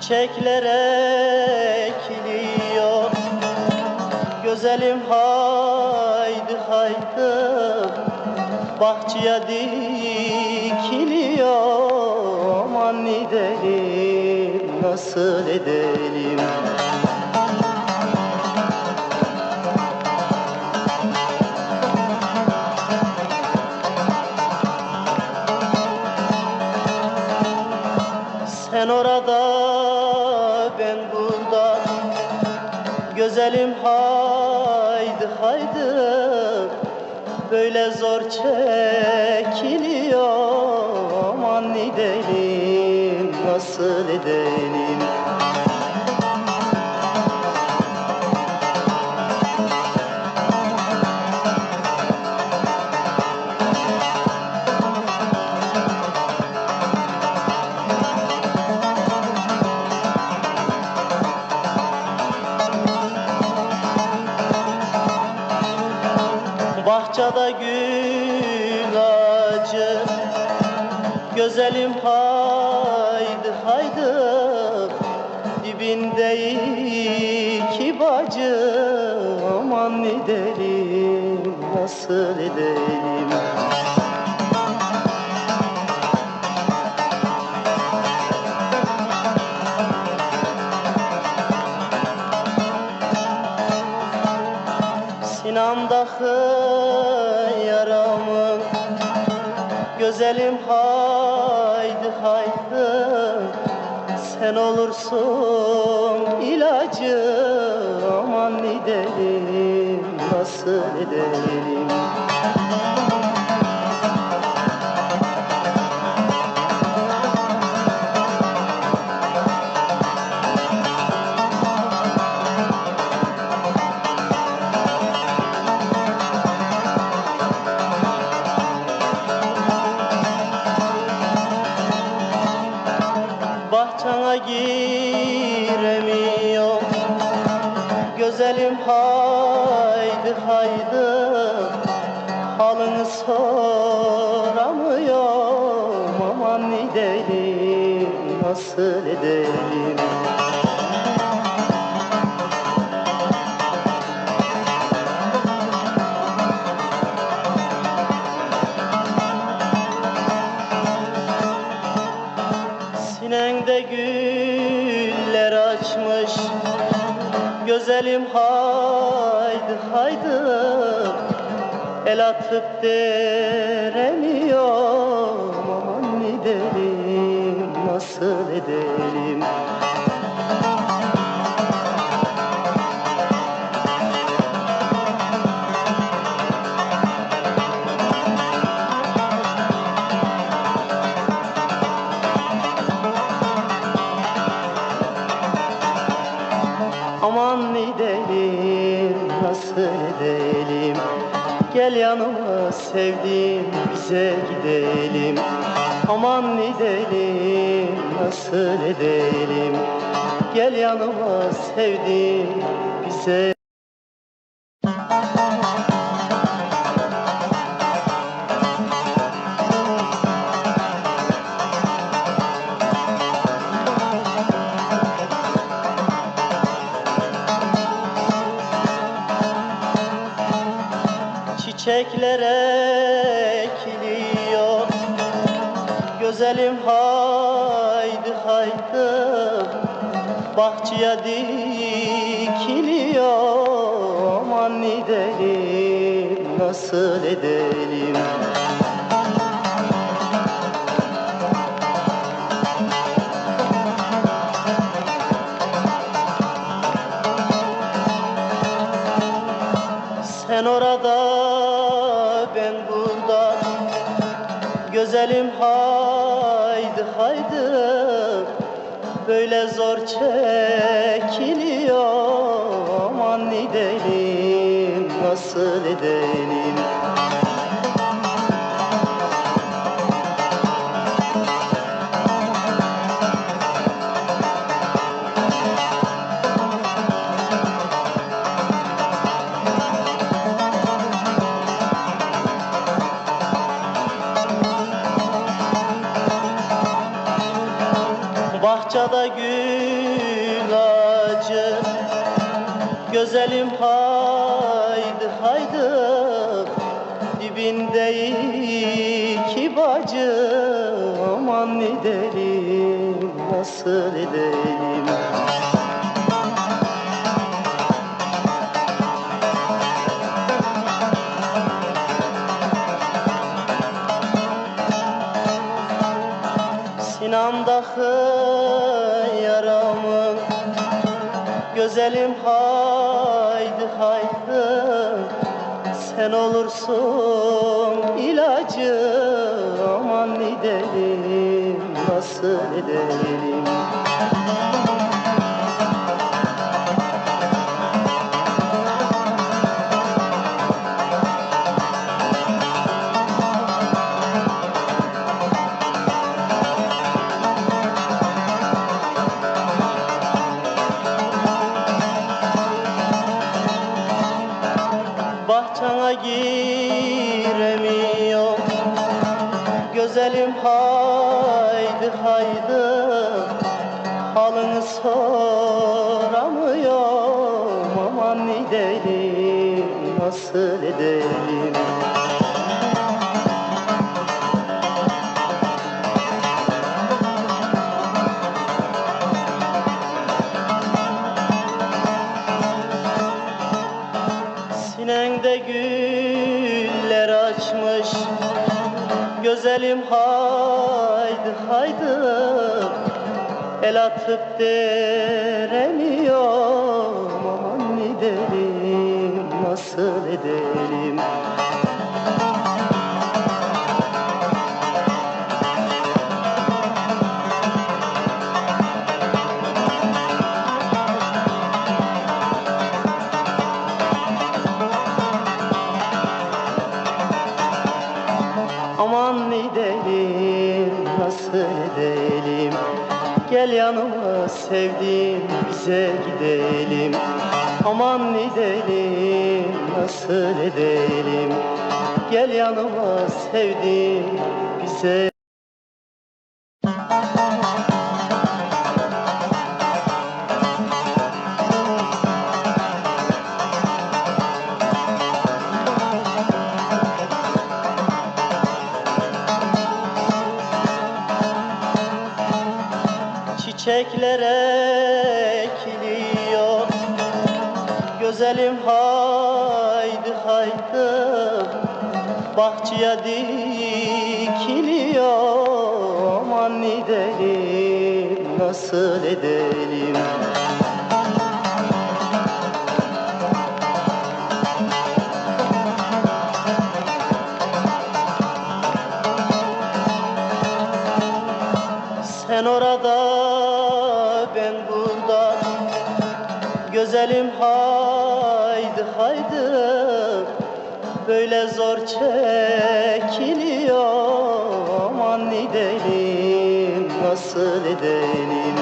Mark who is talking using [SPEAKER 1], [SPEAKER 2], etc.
[SPEAKER 1] Çiçekler ekiliyor Güzelim haydi haydi Bahçeye dikiliyor. Aman edelim nasıl edelim Güzelim haydi haydi. Böyle zor çekiliyor. Aman edelim nasıl edelim Bahçede gül ağacı Güzelim haydi haydi. Dibinde iki bacı Aman edelim nasıl edelim Güzelim haydi haydi. Sen olursun ilacı Aman edelim nasıl edelim Bahçana giremiyor. Güzelim haydi haydi. Halını soramıyorum Aman edelim nasıl edelim Güzelim haydi haydi. El atıp deremiyorum Aman edelim nasıl edelim Gel yanıma sevdiğim bize gidelim. Aman edelim nasıl edelim? Gel yanıma sevdiğim bize Çiçekler ekiliyor. Güzelim haydi haydi. Bahçeye dikiliyor. Aman edelim nasıl edelim Güzelim haydi haydi. Böyle zor çekiliyor. Aman edelim nasıl edelim Bahçede gül ağacı. Gözelim haydi haydi. Dibinde iki bacı Aman edelim nasıl edelim Gözelim haydi haydi. Sen olursun ilacı Aman edelim nasıl edelim Gözelim haydi haydi. Halını soramıyorum Aman edelim nasıl edelim El atıp deremiyorum Aman edelim nasıl edelim sevdiğim bize gidelim. Aman edelim nasıl edelim? Gel yanıma sevdiğim bize Çiçekler ekiliyor. Gözelim haydi haydi. Bahçeye dikiliyor. Aman edelim nasıl edelim? Sen orada Gözelim haydi haydi. Böyle zor çekiliyor. Aman edelim nasıl edelim